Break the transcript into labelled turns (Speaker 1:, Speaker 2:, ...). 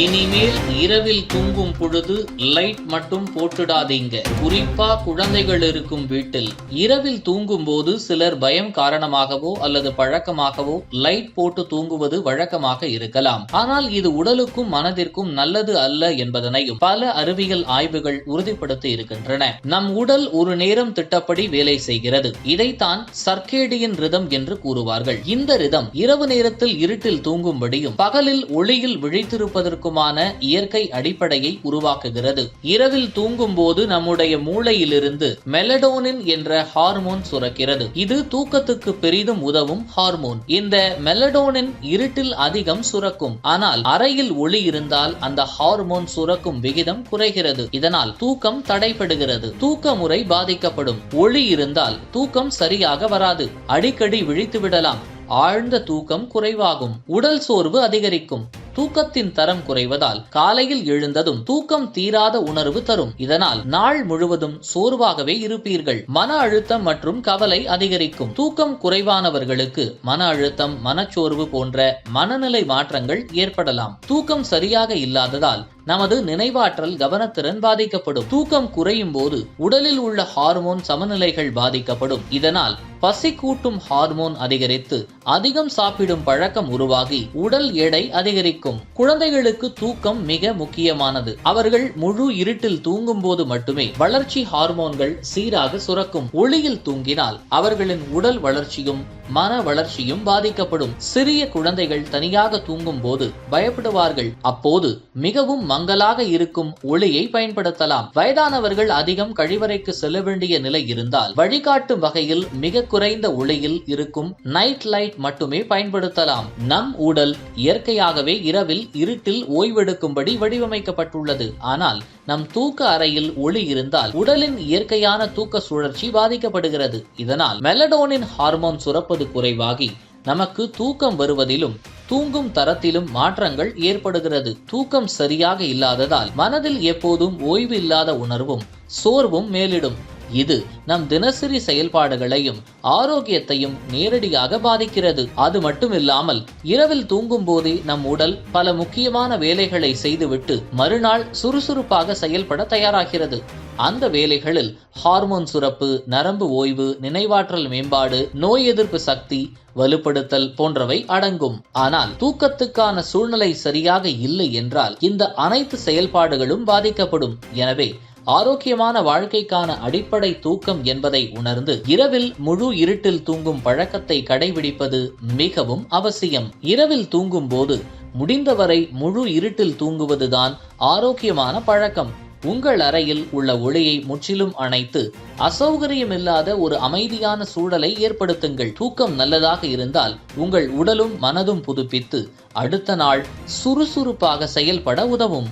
Speaker 1: இனிமேல் இரவில் தூங்கும் பொழுது லைட் மட்டும் போட்டுடாதீங்க. குறிப்பா குழந்தைகள் இருக்கும் வீட்டில். இரவில் தூங்கும் போது சிலர் பயம் காரணமாகவோ அல்லது பழக்கமாகவோ லைட் போட்டு தூங்குவது வழக்கமாக இருக்கலாம். ஆனால் இது உடலுக்கும் மனதிற்கும் நல்லது அல்ல என்பதனையும் பல அறிவியல் ஆய்வுகள் உறுதிப்படுத்தி இருக்கின்றன. நம் உடல் ஒரு நேரம் திட்டப்படி வேலை செய்கிறது. இதைத்தான் சர்க்கேடியின் ரிதம் என்று கூறுவார்கள். இந்த ரிதம் இரவு நேரத்தில் இருட்டில் தூங்கும்படியும் பகலில் ஒளியில் விழித்திருப்பதற்கு விழித்திருப்பதற்குமான இயற்கை அடிப்படையை உருவாக்குகிறது. இரவில் தூங்கும் போது நம்முடைய மூளையிலிருந்து மெலடோனின் என்ற ஹார்மோன் சுரக்கிறது. இது தூக்கத்துக்கு பெரிதும் உதவும் ஹார்மோன். இந்த மெலடோனின் இருட்டில் அதிகம் சுரக்கும். ஆனால் அறையில் ஒளி இருந்தால் அந்த ஹார்மோன் சுரக்கும் விகிதம் குறைகிறது. இதனால் தூக்கம் தடைபடுகிறது. தூக்க முறை பாதிக்கப்படும். ஒளி இருந்தால் தூக்கம் சரியாக வராது. அடிக்கடி விழித்து விடலாம் ஆழ்ந்த தூக்கம் குறைவாகும். உடல் சோர்வு அதிகரிக்கும். தூக்கத்தின் தரம் குறைவதால் காலையில் எழுந்ததும் தூக்கம் தீராத உணர்வு தரும். இதனால் நாள் முழுவதும் சோர்வாகவே இருப்பீர்கள். மன அழுத்தம் மற்றும் கவலை அதிகரிக்கும். தூக்கம் குறைவானவர்களுக்கு மன அழுத்தம் மனச்சோர்வு போன்ற மனநிலை மாற்றங்கள் ஏற்படலாம். தூக்கம் சரியாக இல்லாததால் நமது நினைவாற்றல் கவனத்திறன் பாதிக்கப்படும். தூக்கம் குறையும் போது உடலில் உள்ள ஹார்மோன் சமநிலைகள் பாதிக்கப்படும். இதனால் பசி கூட்டும் ஹார்மோன் அதிகரித்து அதிகம் சாப்பிடும் பழக்கம் உருவாகி உடல் எடை அதிகரிக்கும். குழந்தைகளுக்கு தூக்கம் மிக முக்கியமானது. அவர்கள் முழு இருட்டில் தூங்கும் போது மட்டுமே வளர்ச்சி ஹார்மோன்கள் சீராக சுரக்கும். ஒளியில் தூங்கினால் அவர்களின் உடல் வளர்ச்சியும் மன வளர்ச்சியும் பாதிக்கப்படும். சிறிய குழந்தைகள் தனியாக தூங்கும் போது பயப்படுவார்கள். அப்போது மிகவும் மங்கலாக இருக்கும் ஒளியை பயன்படுத்தலாம். வயதானவர்கள் அதிகம் கழிவறைக்கு செல்ல வேண்டிய நிலை இருந்தால் வழிகாட்டும் வகையில் மிக குறைந்த ஒளியில் இருக்கும் நைட் லைட் மட்டுமே பயன்படுத்தலாம். நம் உடல் இயற்கையாகவே இரவில் இருட்டில் ஓய்வெடுக்கும்படி வடிவமைக்கப்பட்டுள்ளது. ஆனால் நம் தூக்க அறையில் ஒளி இருந்தால் உடலின் இயற்கையான தூக்க சுழற்சி பாதிக்கப்படுகிறது. இதனால் மெலடோனின் ஹார்மோன் சுரப்பது குறைவாகி நமக்கு தூக்கம் வருவதிலும் தூங்கும் தரத்திலும் மாற்றங்கள் ஏற்படுகிறது. தூக்கம் சரியாக இல்லாததால் மனதில் எப்போதும் ஓய்வு இல்லாத உணர்வும் சோர்வும் மேலிடும். இது நம் தினசரி செயல்பாடுகளையும் ஆரோக்கியத்தையும் நேரடியாக பாதிக்கிறது. அது மட்டுமில்லாமல் இரவில் தூங்கும் போதே நம் உடல் பல முக்கியமான வேலைகளை செய்துவிட்டு மறுநாள் சுறுசுறுப்பாக செயல்பட தயாராகிறது. அந்த வேலைகளில் ஹார்மோன் சுரப்பு நரம்பு ஓய்வு நினைவாற்றல் மேம்பாடு நோய் எதிர்ப்பு சக்தி வலுப்படுத்தல் போன்றவை அடங்கும். ஆனால் தூக்கத்துக்கான சூழ்நிலை சரியாக இல்லை என்றால் இந்த அனைத்து செயல்பாடுகளும் பாதிக்கப்படும். எனவே ஆரோக்கியமான வாழ்க்கைக்கான அடிப்படை தூக்கம் என்பதை உணர்ந்து இரவில் முழு இருட்டில் தூங்கும் பழக்கத்தை கடைபிடிப்பது மிகவும் அவசியம். இரவில் தூங்கும் போது முடிந்தவரை முழு இருட்டில் தூங்குவதுதான் ஆரோக்கியமான பழக்கம். உங்கள் அறையில் உள்ள ஒளியை முற்றிலும் அணைத்து அசௌகரியமில்லாத ஒரு அமைதியான சூழலை ஏற்படுத்துங்கள். தூக்கம் நல்லதாக இருந்தால் உங்கள் உடலும் மனதும் புதுப்பித்து அடுத்த நாள் சுறுசுறுப்பாக செயல்பட உதவும்.